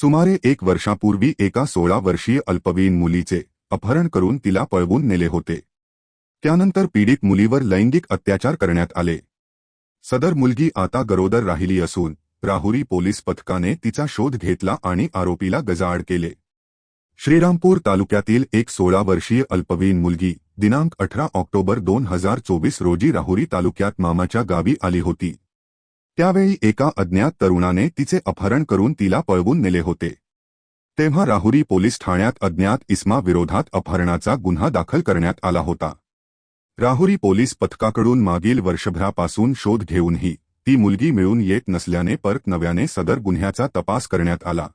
सुमारे एक वर्षापूर्वी एका सोळा वर्षीय अल्पवयीन मुलीचे अपहरण करून तिला पळवून नेले होते. त्यानंतर पीडित मुलीवर लैंगिक अत्याचार करण्यात आले. सदर मुलगी आता गरोदर राहिली असून राहुरी पोलीस पथकाने तिचा शोध घेतला आणि आरोपीला गजाआड केले. श्रीरामपूर तालुक्यातील एक सोळा वर्षीय अल्पवयीन मुलगी दिनांक अठरा ऑक्टोबर दोन हजार चोवीस रोजी राहुरी तालुक्यात मामाच्या गावी आली होती. त्यावेळी एका अज्ञात तरुणाने तिचे अपहरण करून तिला पळवून नेले होते. तेव्हा राहुरी पोलीस ठाण्यात अज्ञात इस्मा विरोधात अपहरणाचा गुन्हा दाखल करण्यात आला होता. राहुरी पोलीस पथकाकडून मागील वर्षभरापासून शोध घेऊनही ती मुलगी मिळून येत नसल्याने परत नव्याने सदर गुन्ह्याचा तपास करण्यात आला.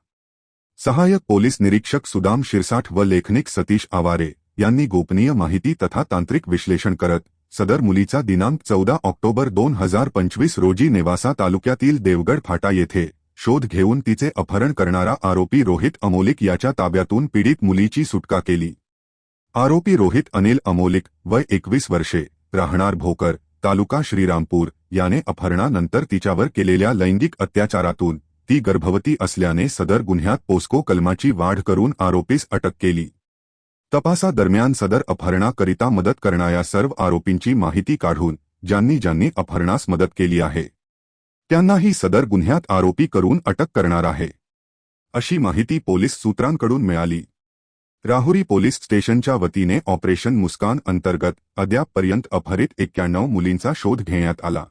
सहाय्यक पोलीस निरीक्षक सुदाम शिरसाठ व लेखनिक सतीश आवारे यांनी गोपनीय माहिती तथा तांत्रिक विश्लेषण करत सदर मुलीचा दिनांक चौदा ऑक्टोबर दोन हजार पंचवीस रोजी नेवासा तालुक्यातील देवगड फाटा येथे शोध घेऊन तिचे अपहरण करणारा आरोपी रोहित अमोलिक याच्या ताब्यातून पीडित मुलीची सुटका केली. आरोपी रोहित अनिल अमोलिक वय एकवीस वर्षे राहणार भोकर तालुका श्रीरामपूर याने अपहरणानंतर तिच्यावर केलेल्या लैंगिक अत्याचारातून ती गर्भवती असल्याने सदर गुन्ह्यात पोस्को कलमाची वाढ करून आरोपीस अटक केली. तपासादरम्यान सदर अपहरणाकरिता मदत करणाऱ्या सर्व आरोपींची माहिती काढून ज्यांनी ज्यांनी अपहरणास मदत केली आहे त्यांनाही सदर गुन्ह्यात आरोपी करून अटक करणार आहे. अशी माहिती पोलीस सूत्रांकडून मिळाली. राहुरी पोलीस स्टेशनच्या वतीने ऑपरेशन मुस्कान अंतर्गत अद्यापपर्यंत अपहरित एक्क्याण्णव मुलींचा शोध घेण्यात आला.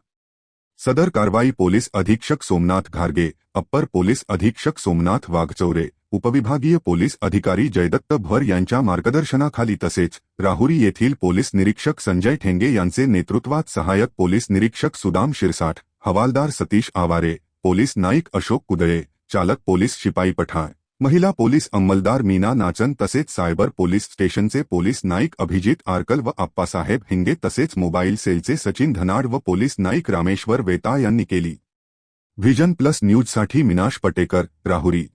सदर कारवाई पोलीस अधीक्षक सोमनाथ घारगे अप्पर पोलीस अधीक्षक सोमनाथ वाघचौरे उपविभागीय पोलीस अधिकारी जयदत्त भर यांच्या मार्गदर्शनाखाली तसेच राहुरी येथील पोलीस निरीक्षक संजय ठेंगे यांचे नेतृत्वात सहाय्यक पोलीस निरीक्षक सुदाम शिरसाठ हवालदार सतीश आवारे, पोलीस नाईक अशोक कुदळे, चालक पोलीस शिपाई पठाण, महिला पोलीस अंमलदार मीना नाचन तसेच सायबर पोलीस स्टेशनचे पोलीस नाईक अभिजित आरकल व आप्पासाहेब हिंगे तसेच मोबाईल सेलचे सचिन धनाड व पोलीस नाईक रामेश्वर वेता यांनी केली. व्हिजन प्लस न्यूजसाठी मिनाश पटेकर, राहुरी.